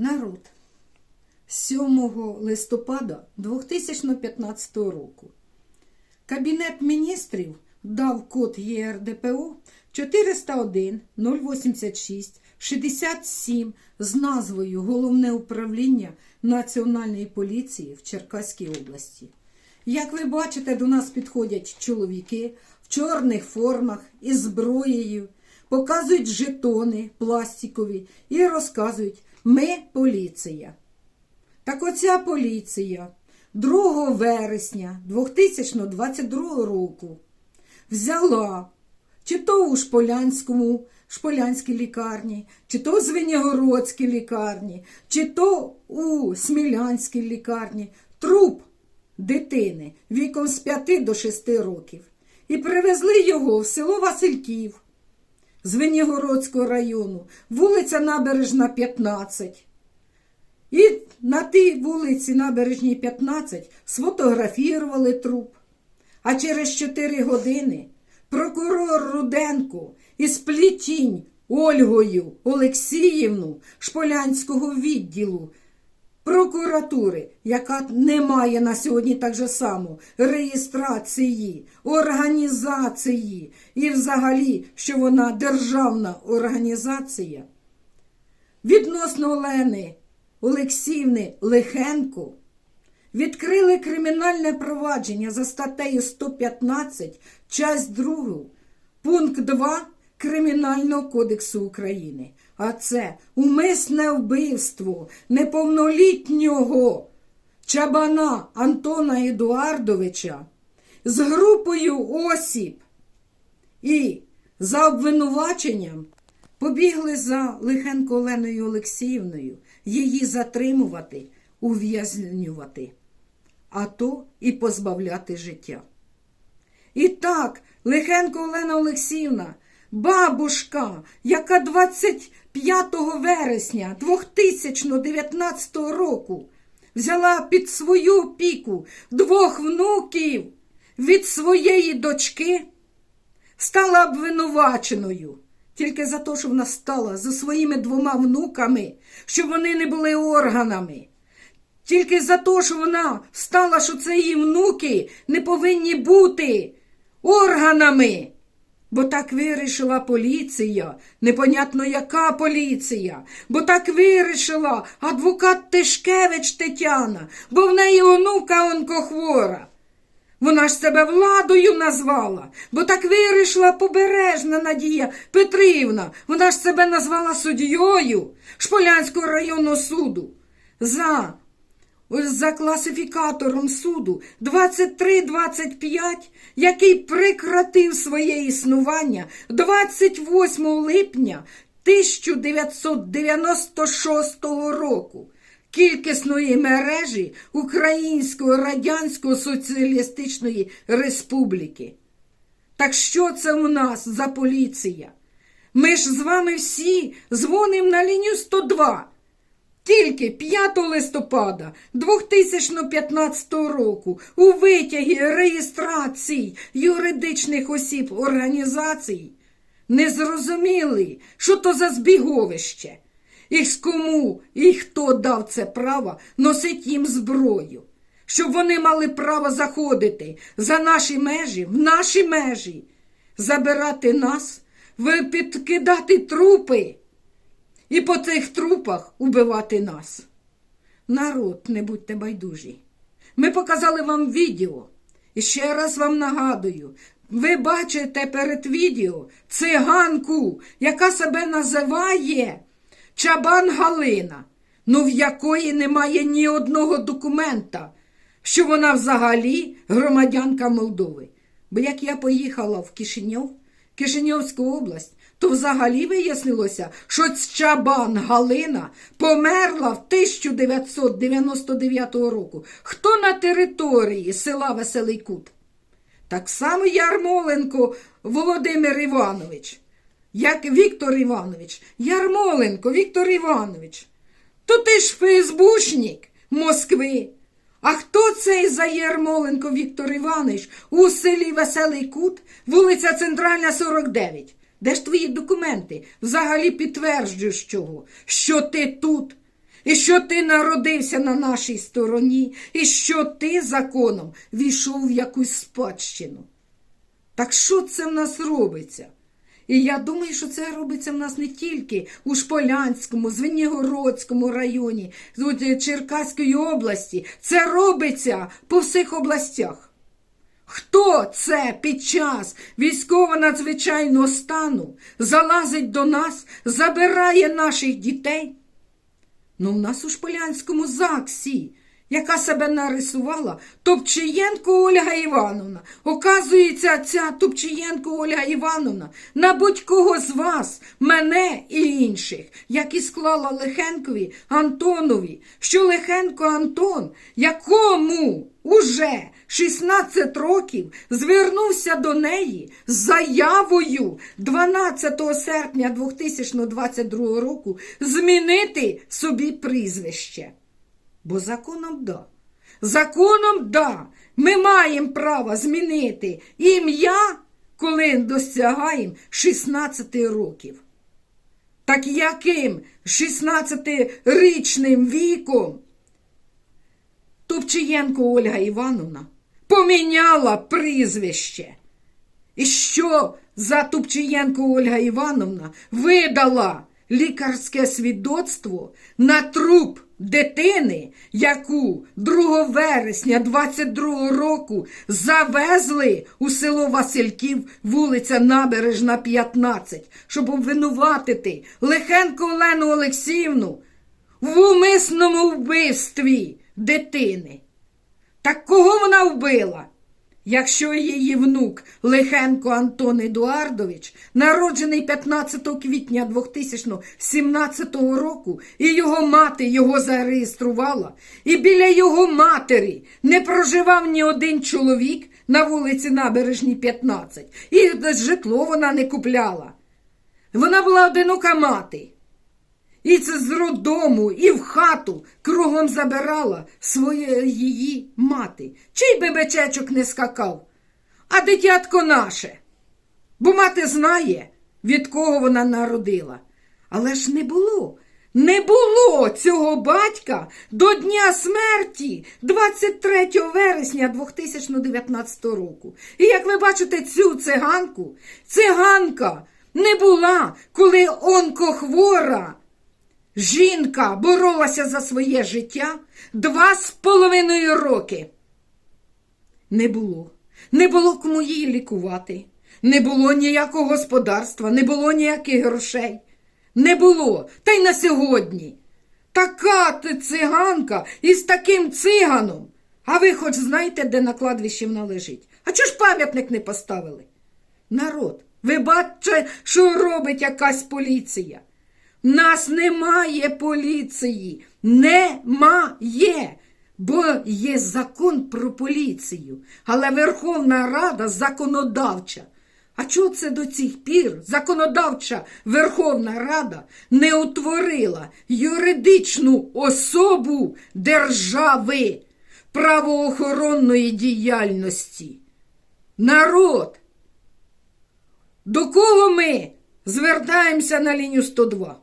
Народ 7 листопада 2015 року Кабінет міністрів дав код ЄРДПО 401 086 67 з назвою Головне управління Національної поліції в Черкаській області. Як ви бачите, до нас підходять чоловіки в чорних формах із зброєю, показують жетони пластикові і розказують Ми поліція. Так оця поліція 2 вересня 2022 року взяла чи то у Шполянському, Шполянській лікарні, чи то в Звенігородській лікарні, чи то у Смілянській лікарні труп дитини віком з 5 до 6 років і привезли його в село Васильків з Венігородського району, вулиця Набережна, 15. І на тій вулиці Набережній 15 сфотографірували труп. А через 4 години прокурор Руденко із плітінь Ольгою Олексіївну Шполянського відділу прокуратури, яка не має на сьогодні так же само реєстрації, організації і взагалі, що вона державна організація, відносно Олени Олексіївни Лихенко відкрили кримінальне провадження за статтею 115, часть 2, пункт 2 Кримінального кодексу України. А це умисне вбивство неповнолітнього чабана Антона Едуардовича з групою осіб і за обвинуваченням побігли за Лихенко Оленою Олексіївною її затримувати, ув'язнювати, а то і позбавляти життя. І так, Лихенко Олена Олексіївна, бабушка, яка 25 вересня 2019 року взяла під свою опіку двох внуків від своєї дочки, стала обвинуваченою. Тільки за те, що вона стала за своїми двома внуками, щоб вони не були органами. Тільки за те, що вона стала, що це її внуки не повинні бути органами. Бо так вирішила поліція, непонятно яка поліція, бо так вирішила адвокат Тишкевич Тетяна, бо в неї онука онкохвора. Вона ж себе владою назвала, бо так вирішила побережна Надія Петрівна. Вона ж себе назвала суддєю Шполянського районного суду. За, за класифікатором суду 2325, який прекратив своє існування 28 липня 1996 року кількісної мережі Української Радянської Соціалістичної Республіки. Так що це у нас за поліція? Ми ж з вами всі дзвонимо на лінію 102. Тільки 5 листопада 2015 року у витягі реєстрацій юридичних осіб організацій не зрозуміли, що то за збіговище. І кому і хто дав це право носить їм зброю, щоб вони мали право заходити за наші межі, в наші межі, забирати нас, підкидати трупи і по цих трупах убивати нас. Народ, не будьте байдужі. Ми показали вам відео. І ще раз вам нагадую, ви бачите перед відео циганку, яка себе називає. Чабан Галина, ну в якої немає ні одного документа, що вона взагалі громадянка Молдови. Бо як я поїхала в Кишиньов, Кишиньовську область, то взагалі вияснилося, що Чабан Галина померла в 1999 року. Хто на території села Веселий Кут? Так само Ярмоленко Володимир Іванович як Віктор Іванович, Ярмоленко Віктор Іванович. То ти ж Фейсбушник Москви. А хто цей за Ярмоленко Віктор Іванович у селі Веселий Кут, вулиця Центральна, 49? Де ж твої документи? Взагалі підтверджуєш чого? Що ти тут? і що ти народився на нашій стороні, і що ти законом війшов в якусь спадщину. Так що це в нас робиться? І я думаю, що це робиться в нас не тільки у Шполянському, Звенігородському районі, Черкаської області. Це робиться по всіх областях. Хто це під час військово-надзвичайного стану залазить до нас, забирає наших дітей? Ну, в нас у Шполянському ЗАГСі, яка себе нарисувала, Топчиєнко Ольга Івановна. Оказується, ця Топчиєнко Ольга Івановна на будь-кого з вас, мене і інших, як і склала Лехенкові Антонові, що Лехенко Антон, якому уже 16 років звернувся до неї з заявою 12 серпня 2022 року змінити собі прізвище. Бо законом да. Законом да. Ми маємо право змінити ім'я, коли досягаємо 16 років. Так яким 16-річним віком Топчиєнко Ольга Івановна поміняла прізвище. І що за Тупчиєнко Ольга Івановна видала лікарське свідоцтво на труп дитини, яку 2 вересня 22 року завезли у село Васильків, вулиця Набережна, 15, щоб обвинуватити Лихенко Олену Олексіївну в умисному вбивстві дитини. Так кого вона вбила? Якщо її внук Лихенко Антон Едуардович, народжений 15 квітня 2017 року, і його мати його зареєструвала, і біля його матері не проживав ні один чоловік на вулиці Набережній 15, і житло вона не купляла. Вона була одинока мати. І це з роддому, і в хату кругом забирала своє її мати. Чий би бичечок не скакав, а дитятко наше. Бо мати знає, від кого вона народила. Але ж не було. Не було цього батька до дня смерті 23 вересня 2019 року. І як ви бачите цю циганку, циганка не була, коли онкохвора. Жінка боролася за своє життя два з половиною роки. Не було. Не було кому її лікувати. Не було ніякого господарства, не було ніяких грошей. Не було. Та й на сьогодні. Така ти циганка із таким циганом. А ви хоч знаєте, де на кладвищі вона лежить? А чого ж пам'ятник не поставили? Народ, ви бачите, що робить якась поліція? Нас немає поліції. Немає. Бо є закон про поліцію, але Верховна Рада законодавча. А чого це до цих пір законодавча Верховна Рада не утворила юридичну особу держави правоохоронної діяльності? Народ, до кого ми звертаємося на лінію 102?